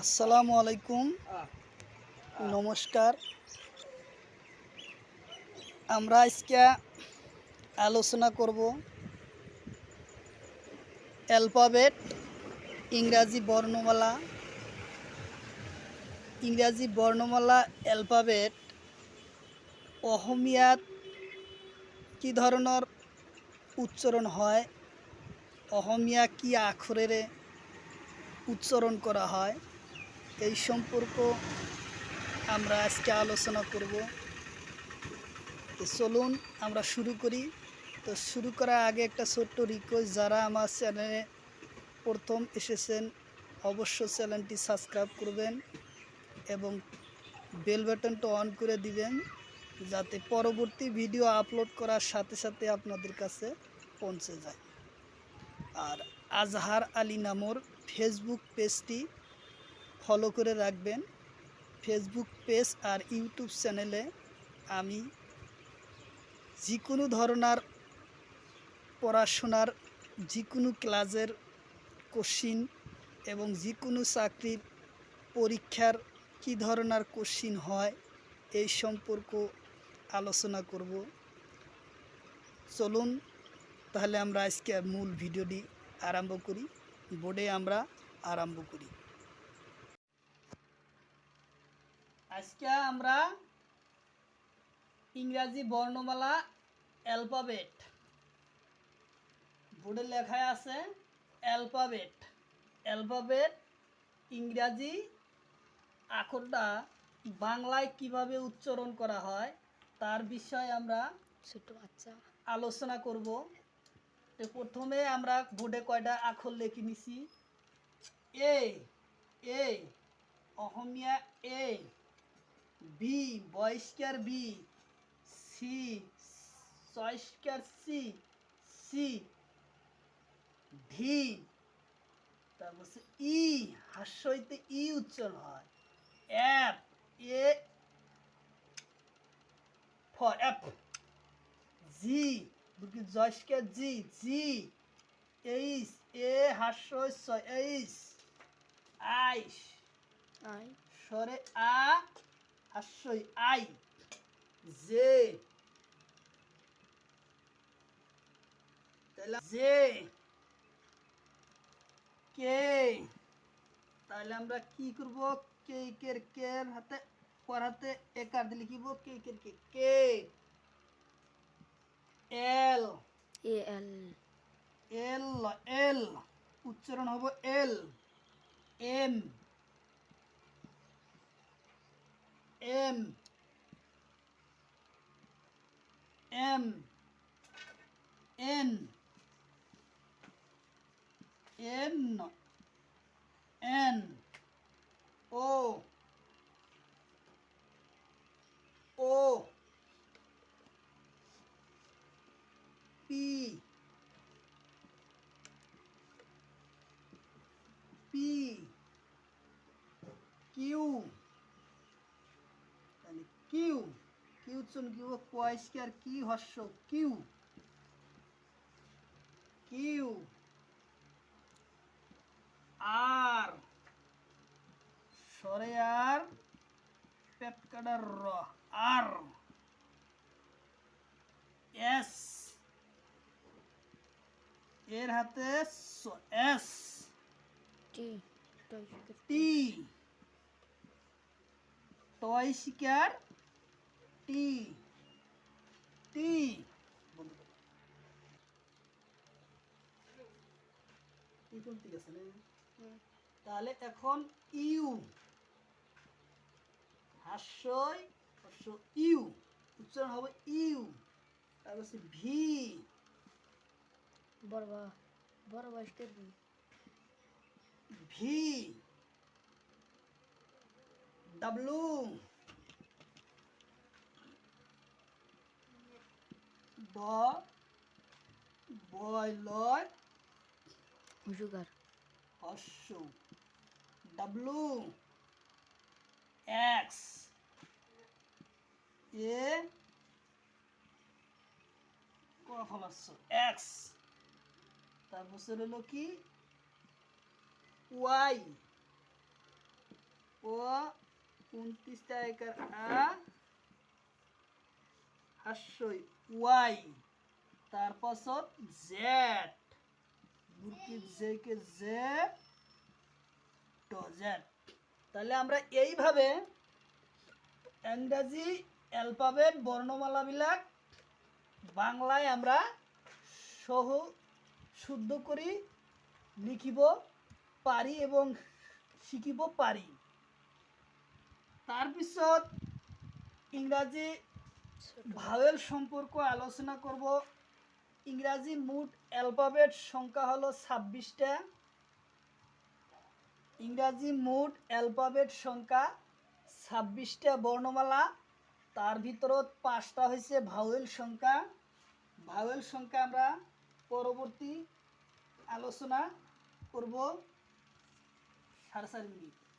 আসসালামু আলাইকুম। নমস্কার। আমরা আজকে আলোচনা করব অ্যালফাবেট, ইংরাজি বর্ণমালা। ইংরাজি বর্ণমালা, অ্যালফাবেট, অহমিয়াত কি ধরনের উচ্চারণ হয়? অহমিয়া কি আখরের উচ্চারণ করা হয়? এই সম্পর্ক আমরা আজকে আলোচনা করব। তো চলুন আমরা শুরু করি। তো শুরু করার আগে একটা ছোট্ট রিকোয়েস্ট যারা আমার চ্যানেলে প্রথম এসেছেন অবশ্য চ্যানেলটি সাবস্ক্রাইব করবেন এবং বেল বাটনটা অন করে দিবেন, যাতে পরবর্তী ভিডিও আপলোড করার সাথে সাথে আপনাদের কাছে পৌঁছে যায়। আর আজহার আলী নামর ফেসবুক পেজটি ফলো করে রাখবেন। ফেসবুক পেজ আর ইউটিউব চ্যানেলে আমি যে কোনো ধরনের পড়াশোনার যে কোনো ক্লাসের কোশ্চিন এবং যে কোনো চাকরির পরীক্ষার কী ধরনের কোশ্চিন হয়, এই সম্পর্ক আলোচনা করব। চলুন, তাহলে আমরা আজকে মূল ভিডিওটি আরম্ভ করি। বোর্ডে আমরা আরম্ভ করি। আজকে আমরা ইংরাজি বর্ণমালা অ্যালফাবেট। বোর্ডে লেখায় আছে অ্যালফাবেট। অ্যালফাবেট ইংরাজি আখরটা বাংলায় কীভাবে উচ্চারণ করা হয় তার বিষয়ে আমরা ছোট বাচ্চা। আলোচনা করব। তো প্রথমে আমরা বোর্ডে কয়টা আখর লিখে নিছি? A A Asamiya A B বয়স্কার B C ছয়স্কার সি সি ভি। তারপর ই হাস্যইতে ই উচ্চারণ হয়। App A for app G দুটি জয়স্কে জি জি এইস এ হাস্য ছয় এইস আইস আই। সরে আ হাস্যই আই জে তাহলে জে কে তাহলে আমরা কি করব কে কের কের হাতে পর হাতে একার দিলে লিখিব কে কের কে কে এল এ এল এল এল উচ্চারণ হব L M M. M. N. N. N. O. O. P. তাহলে কিউ কিউ চুন কিউ পয়স্কার কি হর্ষ কিউ। কিউ। আর সরে আর পেটকাটার র আর। এস। এর হাতে এস। টি টি। টয় শিকার টি টি ঠিক আছে তাহলে এখন ইউ। হাস্যই হাস্য ইউ। উচ্চারণ হবে ইউ। তারপর হচ্ছে ভি। বড় বড় বয়স্কের B W. Bo. Boiler Conjugar Roxo W. X. E. Qual a falação? X. Tá, você olhou aqui. Y. O উনত্রিশটা একার আ? হাস্যই। ওয়াই। তার পাছত জেড। বুরকি জেকে জে জেড। তাহলে আমরা এইভাবে ইংরাজি অ্যালফাবেট বর্ণমালাবিলাক বাংলায় আমরা সহ শুদ্ধ করি, লিখিব পারি এবং শিকিব পারি। তাৰপিছত ইংৰাজী ভাৱেল সম্পর্ক আলোচনা করব ইংরাজি মোট অ্যালফাবেট সংখ্যা হলো ছাব্বিশটা। ইংরাজি মোট অ্যালফাবেট সংখ্যা ছাব্বিশটা বর্ণমালা তার ভিতৰত পাঁচটা হৈছে ভাৱেল সংখ্যা। ভাৱেল সংখ্যা আমরা পরবর্তী আলোচনা করব সাড়ে চার মিনিট।